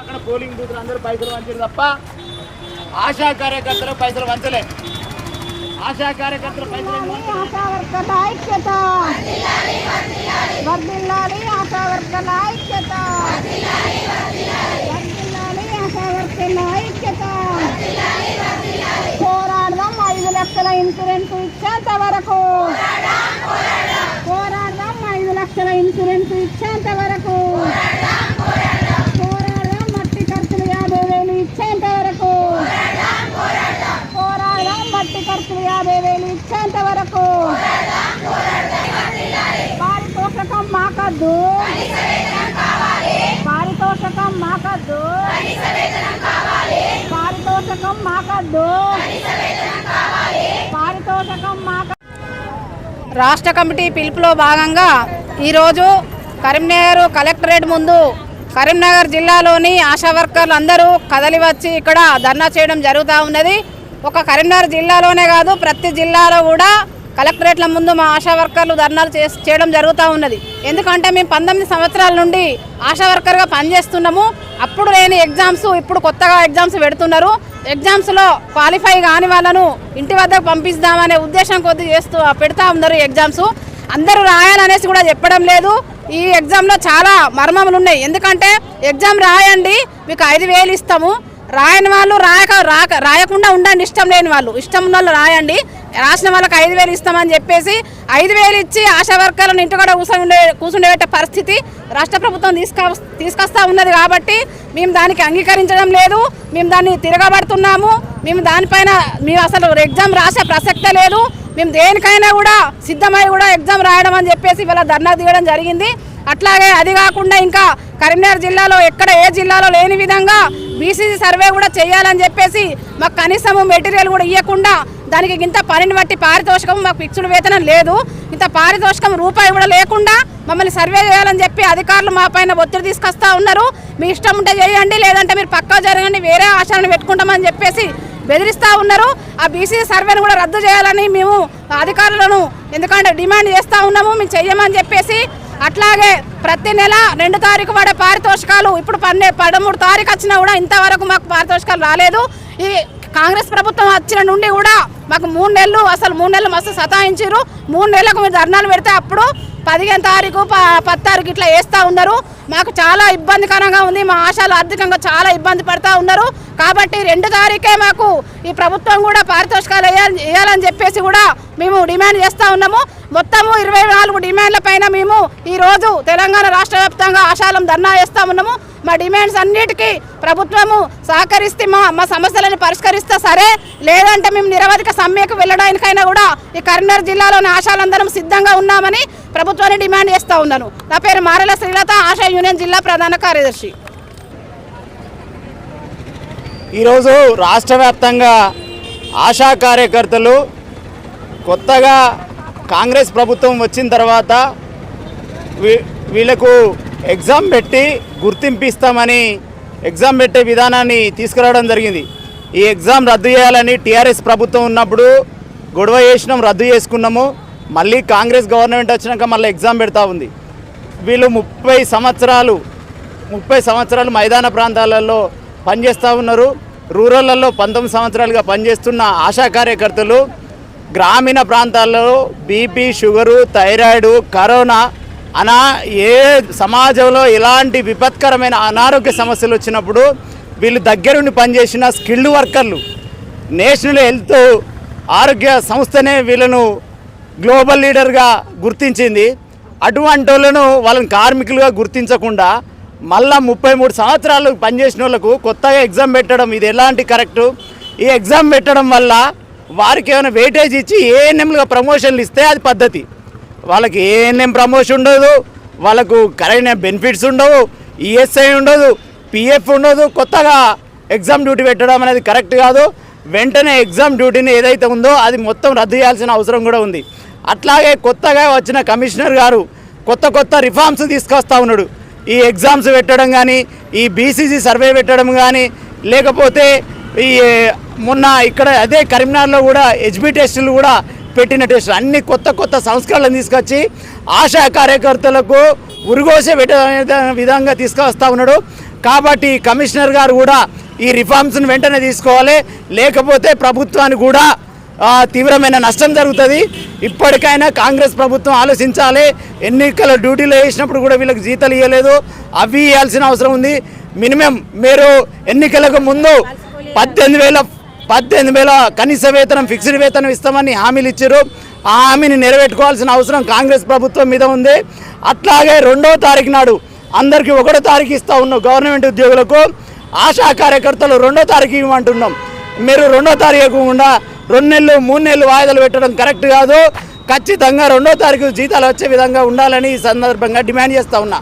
అక్కడ పోలింగ్ బూత్లు అందరూ పైసలు వంచారు తప్ప ఆశా కార్యకర్తలు పైసలు వంచలే. ఆశా కార్యకర్తలు పైసలు పోరాడదాం ఐదు లక్షల ఇన్సూరెన్స్ ఇచ్చేంత వరకు. పోరాడదాం ఐదు లక్షల ఇన్సూరెన్స్ ఇచ్చేంత వరకు పోరాడదాం మట్టి ఖర్చులు యాభై వేలు ఇచ్చేంత వరకు పోరాడదాం మట్టి ఖర్చులు యాభై వేలు ఇచ్చేంత వరకు పారితోషకం మాకద్దు పారితోషకం మాకద్దు. పారితోషకం మాకద్దు. పారితోషకం మాక రాష్ట్ర కమిటీ పిలుపులో భాగంగా ఈరోజు కరీంనగర్ కలెక్టరేట్ ముందు కరీంనగర్ జిల్లాలోని ఆశా వర్కర్లు అందరూ కదలి వచ్చి ఇక్కడ ధర్నా చేయడం జరుగుతూ ఉన్నది. ఒక కరీంనగర్ జిల్లాలోనే కాదు ప్రతి జిల్లాలో కూడా కలెక్టరేట్ల ముందు మా ఆశా వర్కర్లు ధర్నాలు చేయడం జరుగుతూ ఉన్నది. ఎందుకంటే మేము పంతొమ్మిది సంవత్సరాల నుండి ఆశా వర్కర్గా పనిచేస్తున్నాము. అప్పుడు లేని ఎగ్జామ్స్ ఇప్పుడు కొత్తగా ఎగ్జామ్స్ పెడుతున్నారు. ఎగ్జామ్స్లో క్వాలిఫై కాని వాళ్ళను ఇంటి వద్దకు పంపిస్తామనే ఉద్దేశం కొద్ది చేస్తూ పెడతా ఉన్నారు ఎగ్జామ్స్. అందరూ రాయాలనేసి కూడా చెప్పడం లేదు. ఈ ఎగ్జామ్లో చాలా మర్మములు ఉన్నాయి. ఎందుకంటే ఎగ్జామ్ రాయండి మీకు ఐదు వేలు ఇస్తాము. రాయని వాళ్ళు రాయక రాక రాయకుండా ఉండండి. ఇష్టం లేని వాళ్ళు. ఇష్టం ఉన్న వాళ్ళు రాయండి. రాసిన వాళ్ళకి ఐదు వేలు ఇస్తామని చెప్పేసి ఐదు వేలు ఇచ్చి ఆశా వర్గాలను కూడా కూర్చుండే కూర్చుండేట పరిస్థితి రాష్ట్ర ప్రభుత్వం తీసుక తీసుకొస్తా ఉన్నది కాబట్టి మేము దానికి అంగీకరించడం లేదు మేము దాన్ని తిరగబడుతున్నాము మేము దానిపైన మేము అసలు ఎగ్జామ్ రాసే ప్రసక్తే లేదు మేము దేనికైనా కూడా సిద్ధమై కూడా ఎగ్జామ్ రాయడం అని చెప్పేసి ఇవాళ ధర్నా దిగడం జరిగింది. అట్లాగే అది కాకుండా ఇంకా కరీంనగర్ జిల్లాలో ఎక్కడ ఏ జిల్లాలో లేని విధంగా బీసీసీ సర్వే కూడా చేయాలని చెప్పేసి మాకు కనీసం మెటీరియల్ కూడా ఇవ్వకుండా దానికి ఇంత పనిని బట్టి పారితోషికం మాకు ఫిక్స్డ్ వేతనం లేదు. ఇంత పారితోషికం రూపాయి కూడా లేకుండా మమ్మల్ని సర్వే చేయాలని చెప్పి అధికారులు మా పైన ఒత్తిడి తీసుకొస్తా ఉన్నారు. మీ ఇష్టం ఉంటే చేయండి లేదంటే మీరు పక్కా జరగండి వేరే ఆశలను పెట్టుకుంటామని చెప్పేసి బెదిరిస్తూ ఉన్నారు. ఆ బీసీ సర్వేను కూడా రద్దు చేయాలని మేము అధికారులను ఎందుకంటే డిమాండ్ చేస్తూ ఉన్నాము మేము చెయ్యమని చెప్పేసి అట్లాగే ప్రతి నెల రెండు తారీఖు పడే పారితోషికాలు ఇప్పుడు పన్నె పదమూడు తారీఖు వచ్చినా కూడా ఇంతవరకు మాకు పారితోషికాలు రాలేదు. ఈ కాంగ్రెస్ ప్రభుత్వం వచ్చిన నుండి కూడా మాకు మూడు నెలలు అసలు మూడు నెలలు మస్తు సతాయించారు మూడు నెలలకు మీరు ధర్నాలు పెడితే అప్పుడు పదిహేను తారీఖు ప- పది తారీఖు ఇట్లా వేస్తూ ఉన్నారు. మాకు చాలా ఇబ్బందికరంగా ఉంది మా ఆశలు ఆర్థికంగా చాలా ఇబ్బంది పడతా ఉన్నారు. కాబట్టి రెండు తారీఖే మాకు ఈ ప్రభుత్వం కూడా పారితోషికాలు వేయాలని వేయాలని చెప్పేసి కూడా మేము డిమాండ్ చేస్తూ ఉన్నాము. మొత్తము ఇరవై నాలుగు డిమాండ్ల పైన మేము ఈరోజు తెలంగాణ రాష్ట్ర వ్యాప్తంగా ఆశాలం ధర్నా చేస్తూ ఉన్నాము. మా డిమాండ్స్ అన్నిటికీ ప్రభుత్వము సహకరిస్తే మా మా సమస్యలను పరిష్కరిస్తే సరే లేదంటే మేము నిరవధిక సమ్మెకు వెళ్ళడానికైనా కూడా ఈ కరీంనగర్ జిల్లాలోని ఆశాలందరం సిద్ధంగా ఉన్నామని ప్రభుత్వాన్ని డిమాండ్ చేస్తూ ఉన్నాను. నా పేరు మారెల శ్రీలత ఆశా యూనియన్ జిల్లా ప్రధాన కార్యదర్శి. ఈరోజు రాష్ట్ర వ్యాప్తంగా ఆశా కార్యకర్తలు కొత్తగా కాంగ్రెస్ ప్రభుత్వం వచ్చిన తర్వాత వీ- వీళ్ళకు ఎగ్జామ్ పెట్టి గుర్తింపు ఇస్తామని ఎగ్జామ్ పెట్టే విధానాన్ని తీసుకురావడం జరిగింది. ఈ ఎగ్జామ్ రద్దు చేయాలని టీఆర్ఎస్ ప్రభుత్వం ఉన్నప్పుడు గొడవ చేసినాం రద్దు చేసుకున్నాము. మళ్ళీ కాంగ్రెస్ గవర్నమెంట్ వచ్చినాక మళ్ళీ ఎగ్జామ్ పెడతా ఉంది. వీళ్ళు ముప్పై సంవత్సరాలు ముప్పై సంవత్సరాలు మైదాన ప్రాంతాలలో పనిచేస్తూ ఉన్నారు. రూరల్లలో పంతొమ్మిది సంవత్సరాలుగా పనిచేస్తున్న ఆశా కార్యకర్తలు గ్రామీణ ప్రాంతాల్లో బీపీ షుగరు థైరాయిడ్ కరోనా అనా ఏ సమాజంలో ఎలాంటి విపత్కరమైన అనారోగ్య సమస్యలు వచ్చినప్పుడు వీళ్ళు దగ్గరుండి పనిచేసిన స్కిల్డ్ వర్కర్లు నేషనల్ హెల్త్ ఆరోగ్య సంస్థనే వీళ్ళను గ్లోబల్ లీడర్గా గుర్తించింది. అటువంటి వాళ్ళను వాళ్ళని కార్మికులుగా గుర్తించకుండా మళ్ళా ముప్పై మూడు సంవత్సరాలు పనిచేసిన వాళ్ళకు కొత్తగా ఎగ్జామ్ పెట్టడం ఇది ఎలాంటి కరెక్టు? ఈ ఎగ్జామ్ పెట్టడం వల్ల వారికి ఏమైనా వెయిటేజ్ ఇచ్చి ఏఎన్ఎంలుగా ప్రమోషన్లు ఇస్తే అది పద్ధతి. వాళ్ళకి ఏఎన్ఎం ప్రమోషన్ ఉండదు వాళ్ళకు కరెక్ట్ బెనిఫిట్స్ ఉండవు ఈఎస్ఐ ఉండదు పిఎఫ్ ఉండదు కొత్తగా ఎగ్జామ్ డ్యూటీ పెట్టడం అనేది కరెక్ట్ కాదు. వెంటనే ఎగ్జామ్ డ్యూటీని ఏదైతే ఉందో అది మొత్తం రద్దు చేయాల్సిన అవసరం కూడా ఉంది. అట్లాగే కొత్తగా వచ్చిన కమిషనర్ గారు కొత్త కొత్త రిఫార్మ్స్ తీసుకొస్తా ఉన్నాడు. ఈ ఎగ్జామ్స్ పెట్టడం కానీ ఈ బీసీసీ సర్వే పెట్టడం కానీ లేకపోతే ఈ మొన్న ఇక్కడ అదే కరీంనగర్లో కూడా హెచ్బి టెస్టులు కూడా పెట్టిన అన్ని కొత్త కొత్త సంస్కరణలను తీసుకొచ్చి ఆశా కార్యకర్తలకు ఉరుగోసే విధంగా తీసుకొస్తా ఉన్నాడు. కాబట్టి కమిషనర్ గారు కూడా ఈ రిఫార్మ్స్ని వెంటనే తీసుకోవాలి. లేకపోతే ప్రభుత్వానికి కూడా తీవ్రమైన నష్టం జరుగుతుంది. ఇప్పటికైనా కాంగ్రెస్ ప్రభుత్వం ఆలోచించాలి. ఎన్నికల డ్యూటీలో వేసినప్పుడు కూడా వీళ్ళకి జీతాలు ఇవ్వలేదు అవి ఇవ్వాల్సిన అవసరం ఉంది. మినిమం మీరు ఎన్నికలకు ముందు పద్దెనిమిది వేల పద్దెనిమిది వేల కనీస వేతనం ఫిక్స్డ్ వేతనం ఇస్తామని హామీలు ఇచ్చారు. ఆ హామీని నెరవేర్చుకోవాల్సిన అవసరం కాంగ్రెస్ ప్రభుత్వం మీద ఉంది. అట్లాగే రెండో తారీఖు నాడు అందరికీ ఒకటో తారీఖు ఇస్తా ఉన్నాం గవర్నమెంట్ ఉద్యోగులకు ఆశా కార్యకర్తలు రెండో తారీఖు ఇవ్వమంటున్నాం. మీరు రెండో తారీఖు ఇవ్వకుండా రెండు నెలలు మూడు నెలలు వాయిదాలు పెట్టడం కరెక్ట్ కాదు. ఖచ్చితంగా రెండో తారీఖు జీతాలు వచ్చే విధంగా ఉండాలని ఈ సందర్భంగా డిమాండ్ చేస్తా ఉన్నా.